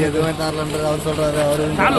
எதுவுமே தரலன்றது அவர் சொல்றாரு அவர் எனக்கு